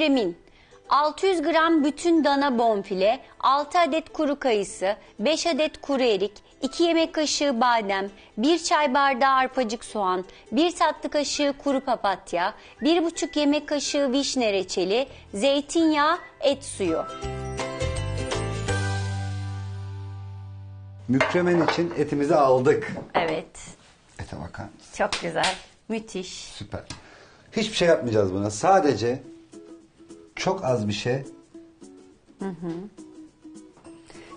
Remin 600 gram bütün dana bonfile, 6 adet kuru kayısı, 5 adet kuru erik, 2 yemek kaşığı badem, 1 çay bardağı arpacık soğan, 1 tatlı kaşığı kuru papatya, 1,5 yemek kaşığı vişne reçeli, zeytinyağı, et suyu. Mükremen için etimizi aldık. Evet, Ete bakar mısın? çok güzel, müthiş. Süper. Hiçbir şey yapmayacağız buna. Sadece çok az bir şey.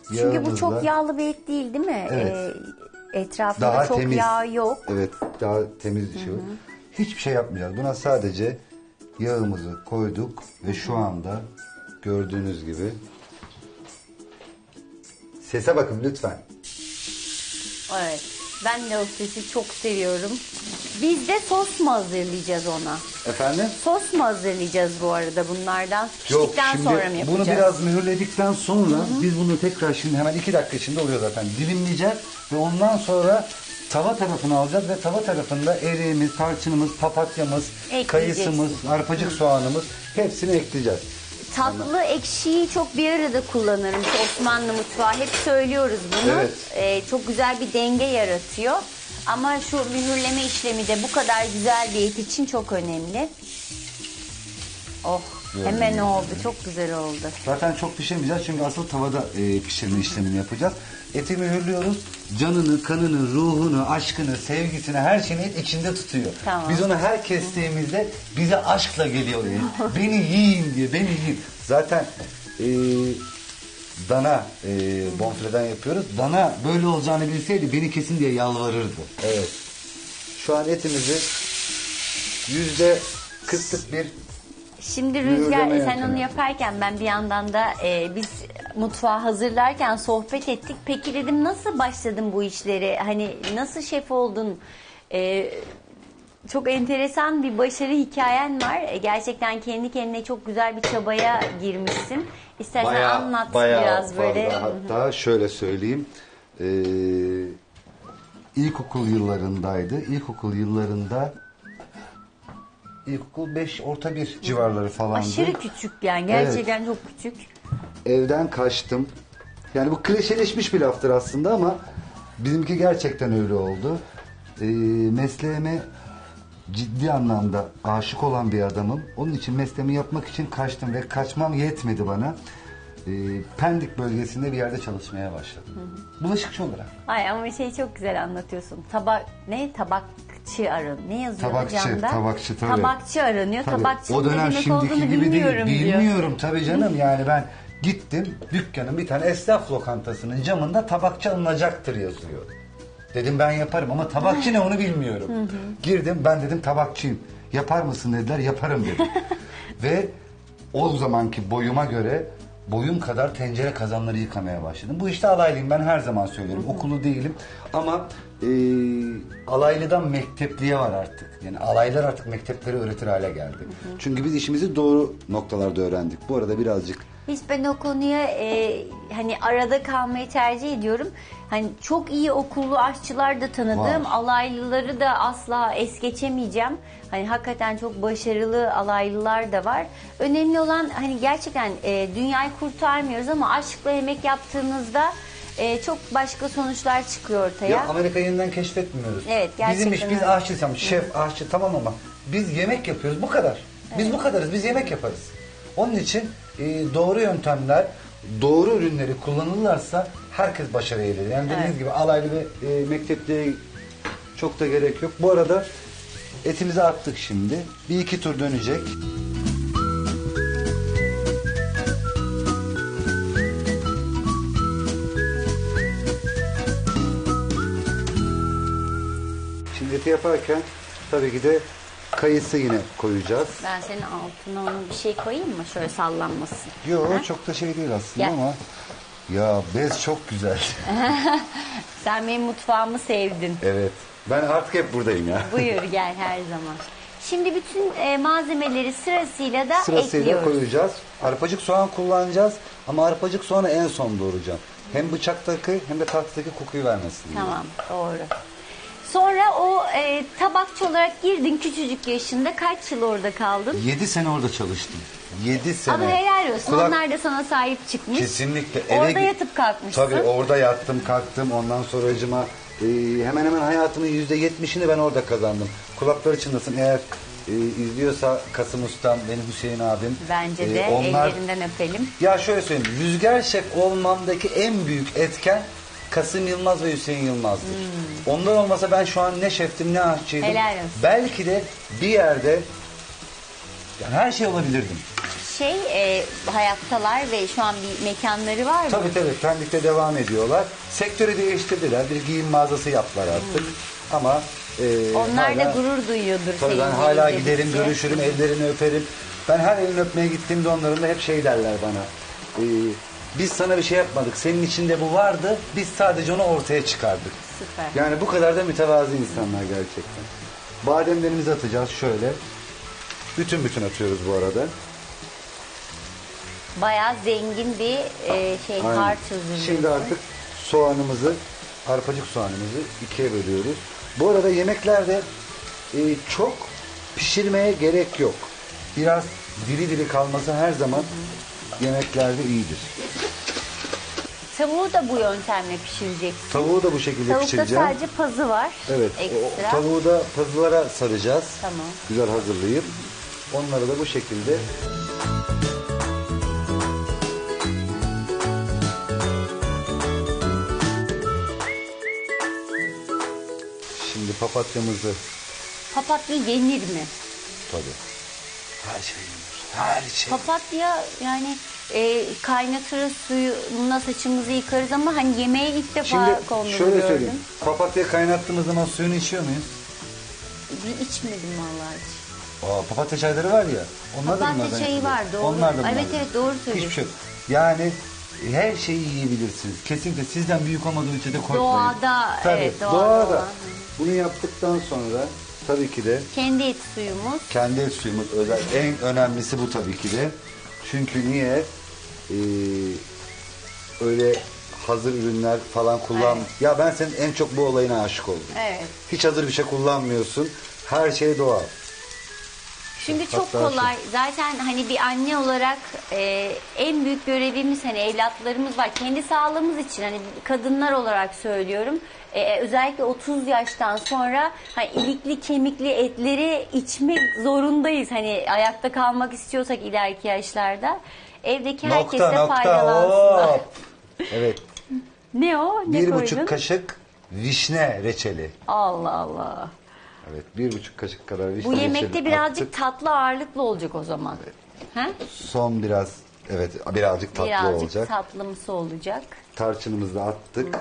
Çünkü bu çok yağlı bir et değil değil mi? Evet. Ee, etrafında daha çok temiz. yağ yok. Evet, daha temiz bir şey. Hiçbir şey yapmayacağız. Buna sadece yağımızı koyduk ve şu anda gördüğünüz gibi sese bakın lütfen. Evet. Ben de o sesi çok seviyorum. Biz de sos mu hazırlayacağız ona? Efendim? Sos mu hazırlayacağız bu arada bunlardan? Yok Piştikten şimdi sonra mı yapacağız? bunu biraz mühürledikten sonra biz bunu tekrar şimdi hemen iki dakika içinde oluyor zaten. Dilimleyeceğiz ve ondan sonra tava tarafını alacağız ve tava tarafında eriğimiz, tarçınımız, papatyamız, Ekleyeceksin. kayısımız, arpacık soğanımız hepsini ekleyeceğiz. Tatlı ekşiyi çok bir arada kullanırım. Osmanlı mutfağı hep söylüyoruz bunu. Evet. Ee, çok güzel bir denge yaratıyor. Ama şu mühürleme işlemi de bu kadar güzel bir et için çok önemli. Oh hemen oldu. Çok güzel oldu. Zaten çok pişirmeyeceğiz çünkü asıl tavada e, pişirme işlemini yapacağız. Eti mühürlüyoruz. Canını, kanını, ruhunu, aşkını, sevgisini, her şeyini et içinde tutuyor. Tamam. Biz onu her kestiğimizde bize aşkla geliyor. Yani. beni yiyin diye, beni yiyin. Zaten e, dana e, bonfileden yapıyoruz. Dana böyle olacağını bilseydi beni kesin diye yalvarırdı. Evet. Şu an etimizi yüzde kırklık bir Şimdi Rüzgar sen yöntemi. onu yaparken ben bir yandan da e, biz mutfağı hazırlarken sohbet ettik. Peki dedim nasıl başladın bu işlere? Hani nasıl şef oldun? E, çok enteresan bir başarı hikayen var. E, gerçekten kendi kendine çok güzel bir çabaya girmişsin. İstersen anlat biraz böyle. Hatta şöyle söyleyeyim. Ee, ilkokul yıllarındaydı. İlkokul yıllarında ilkokul 5 orta 1 civarları falandı. Aşırı küçük yani gerçekten çok küçük. Evden kaçtım. Yani bu klişeleşmiş bir laftır aslında ama bizimki gerçekten öyle oldu. Ee, mesleğime ciddi anlamda aşık olan bir adamım. Onun için mesleğimi yapmak için kaçtım ve kaçmam yetmedi bana. Ee, Pendik bölgesinde bir yerde çalışmaya başladım. Bulaşıkçı olarak. Ay ama şey çok güzel anlatıyorsun. Tabak ne tabakçı aran. Ne yazıyor Tabakçı, camda? tabakçı tabii. Tabakçı aranıyor. Tabii, Tabakçı o dönem şimdiki gibi bilmiyorum değil. diyor. Bilmiyorum tabii canım. Yani ben gittim dükkanın bir tane esnaf lokantasının camında tabakçı alınacaktır yazıyor. Dedim ben yaparım ama tabakçı ne onu bilmiyorum. Girdim ben dedim tabakçıyım. Yapar mısın dediler yaparım dedim. Ve o zamanki boyuma göre boyum kadar tencere kazanları yıkamaya başladım. Bu işte alaylıyım ben her zaman söylüyorum. Okulu değilim ama e, alaylıdan mektepliğe var artık. Yani alaylar artık mektepleri öğretir hale geldi. Çünkü biz işimizi doğru noktalarda öğrendik. Bu arada birazcık Hiç ben o konuya e, hani arada kalmayı tercih ediyorum. Hani çok iyi okullu aşçılar da tanıdım. Var. Alaylıları da asla es geçemeyeceğim. Hani hakikaten çok başarılı alaylılar da var. Önemli olan hani gerçekten e, dünyayı kurtarmıyoruz ama aşkla yemek yaptığınızda e, çok başka sonuçlar çıkıyor ortaya. Ya Amerika yeniden keşfetmiyoruz. Evet, Bizim gerçekten iş biz öyle. aşçıyız tamam şef aşçı tamam ama biz yemek yapıyoruz bu kadar. Biz bu kadarız biz yemek yaparız. Onun için e, doğru yöntemler doğru ürünleri kullanılırsa herkes başarı eder. Yani dediğiniz Evet. gibi alaylı ve e, mektepliğe çok da gerek yok. Bu arada etimizi attık şimdi. Bir iki tur dönecek. Şimdi eti yaparken tabii ki de kayısı yine koyacağız. Ben senin altına onu bir şey koyayım mı? Şöyle sallanmasın. Yok çok da şey değil aslında Gel. ama ya bez çok güzel. Sen benim mutfağımı sevdin. evet. Ben artık hep buradayım ya. Buyur gel her zaman. Şimdi bütün e, malzemeleri sırasıyla da Sırasıyla ekliyoruz. koyacağız. Arpacık soğan kullanacağız ama arpacık soğanı en son doğrayacağım. Hem bıçaktaki hem de tahttaki kokuyu vermesin diye. Tamam doğru. Sonra o e, tabakçı olarak girdin küçücük yaşında. Kaç yıl orada kaldın? 7 sene orada çalıştım. 7 sene. Ama helal olsun. Kulak- Onlar da sana sahip çıkmış. Kesinlikle. Orada gi- yatıp kalkmışsın. Tabii orada yattım kalktım. Ondan sonra acıma hemen hemen hayatımın yüzde yetmişini ben orada kazandım. Kulakları çınlasın eğer e, izliyorsa Kasım Ustam, benim Hüseyin abim. Bence e, de ellerinden öpelim. Ya şöyle söyleyeyim. Rüzgar Şef olmamdaki en büyük etken Kasım Yılmaz ve Hüseyin Yılmaz'dır. Onlar olmasa ben şu an ne şeftim ne aşçıydım. Hmm. Helal olsun. Belki de bir yerde yani her şey olabilirdim. Şey e, hayattalar ve şu an bir mekanları var mı? Tabii tabii Pendik'te devam ediyorlar. Sektörü değiştirdiler. Bir giyim mağazası yaptılar artık. Ama e, Hmm. Onlar da hala- gurur duyuyordur. Tabii ben hala giderim, görüşürüm, ellerini öperim. Ben her elini öpmeye gittiğimde onların da hep şey derler bana. Ee, biz sana bir şey yapmadık. Senin içinde bu vardı. Biz sadece onu ortaya çıkardık. Süper. Yani bu kadar da mütevazi insanlar gerçekten. Bademlerimizi atacağız şöyle. Bütün bütün atıyoruz bu arada. Bayağı zengin bir e, şey Aynen. harç hazırlıyorsun. Şimdi artık soğanımızı, arpacık soğanımızı ikiye bölüyoruz. Bu arada yemeklerde e, çok pişirmeye gerek yok. Biraz diri diri kalması her zaman yemeklerde iyidir. Tavuğu da bu yöntemle pişireceksin. Tavuğu da bu şekilde Tavukta pişireceğim. sadece pazı var. Evet, o, Ekstra. tavuğu da pazılara saracağız. Tamam. Güzel hazırlayıp onları da bu şekilde Şimdi papatyamızı Papatya yenir mi? tabii. Her şey yenir. Her şey. Papatya yani e, kaynatırız suyuna saçımızı yıkarız ama hani yemeğe ilk defa Şimdi konduğunu şöyle gördüm. söyleyeyim. Papatya kaynattığımız zaman suyunu içiyor muyuz? Bir içmedim vallahi hiç. Aa, papatya çayları var ya. Onlar da Papatya bunlardan çayı yapılıyor. var, doğru. Onlar da Evet, bunlardan. evet, doğru Hiçbir söylüyorsun. şey yok. Yani her şeyi yiyebilirsiniz. Kesinlikle sizden büyük olmadığı için de korkmayın. Doğada, Tabii, evet, doğada olan. Bunu yaptıktan sonra tabii ki de Kendi et suyumuz. kendi et suyumuz özel. En önemlisi bu tabii ki de. Çünkü niye? Ee, öyle hazır ürünler falan kullan. Ya ben senin en çok bu olayına aşık oldum. Evet. Hiç hazır bir şey kullanmıyorsun. Her şey doğal. Çünkü çok Hatta kolay. Zaten hani bir anne olarak e, en büyük görevimiz hani evlatlarımız var. Kendi sağlığımız için hani kadınlar olarak söylüyorum. E, özellikle 30 yaştan sonra hani ilikli kemikli etleri içmek zorundayız. Hani ayakta kalmak istiyorsak ileriki yaşlarda. Evdeki herkes de faydalansın. Evet. Ne o? Ne bir koydun? buçuk kaşık vişne reçeli. Allah Allah. Evet bir buçuk kaşık kadar vişne Bu yemekte birazcık attık. tatlı ağırlıklı olacak o zaman. Ha? Son biraz evet birazcık tatlı Birazcık olacak. tatlımsı olacak. Tarçınımızı da attık.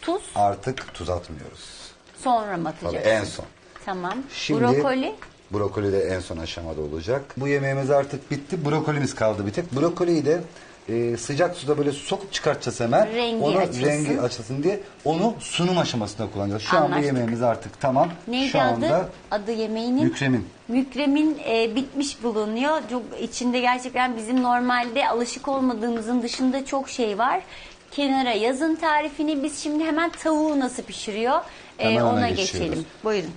Tuz Artık tuz atmıyoruz. sonra mı Tabii atacaksın? en son. Tamam. Şimdi Brokoli. Brokoli de en son aşamada olacak. Bu yemeğimiz artık bitti. Brokolimiz kaldı bir tek. Brokoliyi de e, sıcak suda böyle sokup çıkartacağız hemen. Rengi onu açılsın. rengi açılsın diye onu sunum aşamasında kullanacağız. Şu an bu Anlaştık. yemeğimiz artık tamam. Neydi Şu anda adı? Adı yemeğinin? mükremin. Mükremin e, bitmiş bulunuyor. Çok içinde gerçekten bizim normalde alışık olmadığımızın dışında çok şey var. Kenara yazın tarifini biz şimdi hemen tavuğu nasıl pişiriyor e, Hemen ona ona geçelim. Buyurun.